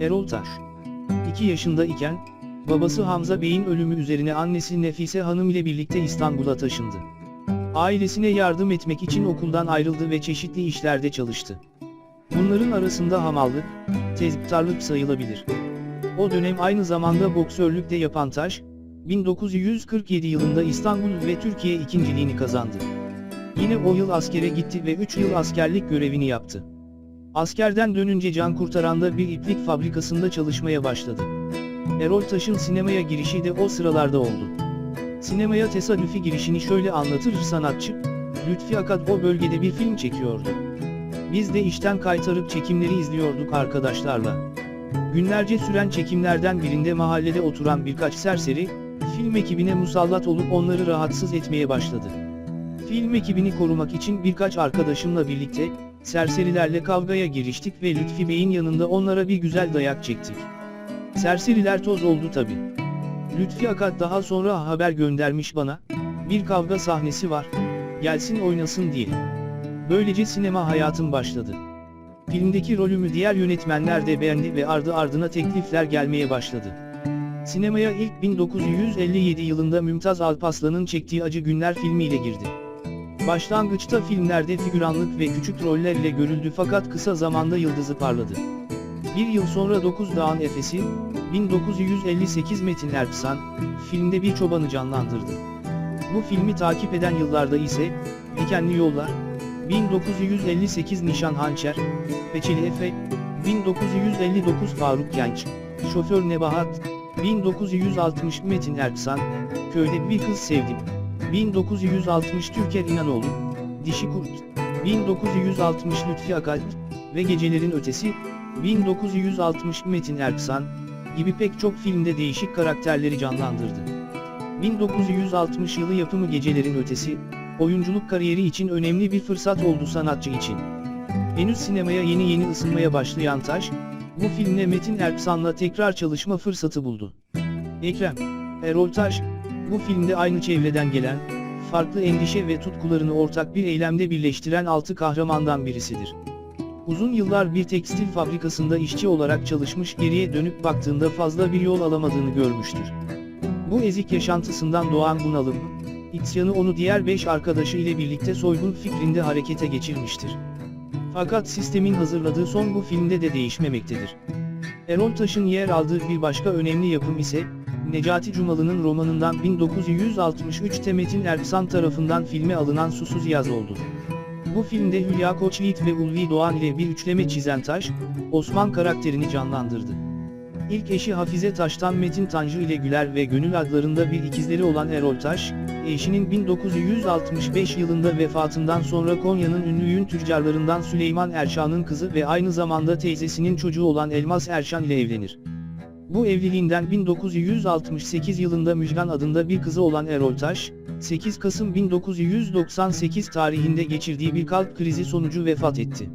Erol Taş 2 yaşında iken, babası Hamza Bey'in ölümü üzerine annesi Nefise Hanım ile birlikte İstanbul'a taşındı. Ailesine yardım etmek için okuldan ayrıldı ve çeşitli işlerde çalıştı. Bunların arasında hamallık, tezgahtarlık sayılabilir. O dönem aynı zamanda boksörlük de yapan Taş, 1947 yılında İstanbul ve Türkiye ikinciliğini kazandı. Yine o yıl askere gitti ve 3 yıl askerlik görevini yaptı. Askerden dönünce can kurtaranda bir iplik fabrikasında çalışmaya başladı. Erol Taş'ın sinemaya girişi de o sıralarda oldu. Sinemaya tesadüfi girişini şöyle anlatır sanatçı, Lütfi Akat o bölgede bir film çekiyordu. Biz de işten kaytarıp çekimleri izliyorduk arkadaşlarla. Günlerce süren çekimlerden birinde mahallede oturan birkaç serseri, film ekibine musallat olup onları rahatsız etmeye başladı. Film ekibini korumak için birkaç arkadaşımla birlikte, serserilerle kavgaya giriştik ve Lütfi Bey'in yanında onlara bir güzel dayak çektik. Serseriler toz oldu tabi. Lütfi Akat daha sonra haber göndermiş bana, bir kavga sahnesi var, gelsin oynasın diye. Böylece sinema hayatım başladı. Filmdeki rolümü diğer yönetmenler de beğendi ve ardı ardına teklifler gelmeye başladı. Sinemaya ilk 1957 yılında Mümtaz Alpaslan'ın çektiği Acı Günler filmiyle girdi. Başlangıçta filmlerde figüranlık ve küçük rollerle görüldü fakat kısa zamanda yıldızı parladı. Bir yıl sonra Dokuz Dağın Efesi, 1958 Metin Erksan, filmde bir çobanı canlandırdı. Bu filmi takip eden yıllarda ise, Dikenli Yollar, 1958 Nişan Hançer, Peçeli Efe, 1959 Faruk Genç, Şoför Nebahat, 1960 Metin Erksan, Köyde Bir Kız Sevdim, 1960 Türker İnanoğlu, Dişi Kurt, 1960 Lütfi Akal ve Gecelerin Ötesi, 1960 Metin Erksan, gibi pek çok filmde değişik karakterleri canlandırdı. 1960 yılı yapımı Gecelerin Ötesi, oyunculuk kariyeri için önemli bir fırsat oldu sanatçı için. Henüz sinemaya yeni yeni ısınmaya başlayan Taş, bu filmle Metin Erksan'la tekrar çalışma fırsatı buldu. Ekrem, Erol Taş, bu filmde aynı çevreden gelen, farklı endişe ve tutkularını ortak bir eylemde birleştiren altı kahramandan birisidir. Uzun yıllar bir tekstil fabrikasında işçi olarak çalışmış geriye dönüp baktığında fazla bir yol alamadığını görmüştür. Bu ezik yaşantısından doğan bunalım, isyanı onu diğer beş arkadaşı ile birlikte soygun fikrinde harekete geçirmiştir. Fakat sistemin hazırladığı son bu filmde de değişmemektedir. Erol Taş'ın yer aldığı bir başka önemli yapım ise, Necati Cumalı'nın romanından 1963'te Metin Erksan tarafından filme alınan Susuz Yaz oldu. Bu filmde Hülya Koçyiğit ve Ulvi Doğan ile bir üçleme çizen Taş, Osman karakterini canlandırdı. İlk eşi Hafize Taş'tan Metin Tancı ile Güler ve Gönül adlarında bir ikizleri olan Erol Taş, eşinin 1965 yılında vefatından sonra Konya'nın ünlü yün tüccarlarından Süleyman Erşan'ın kızı ve aynı zamanda teyzesinin çocuğu olan Elmas Erşan ile evlenir. Bu evliliğinden 1968 yılında Müjgan adında bir kızı olan Erol Taş, 8 Kasım 1998 tarihinde geçirdiği bir kalp krizi sonucu vefat etti.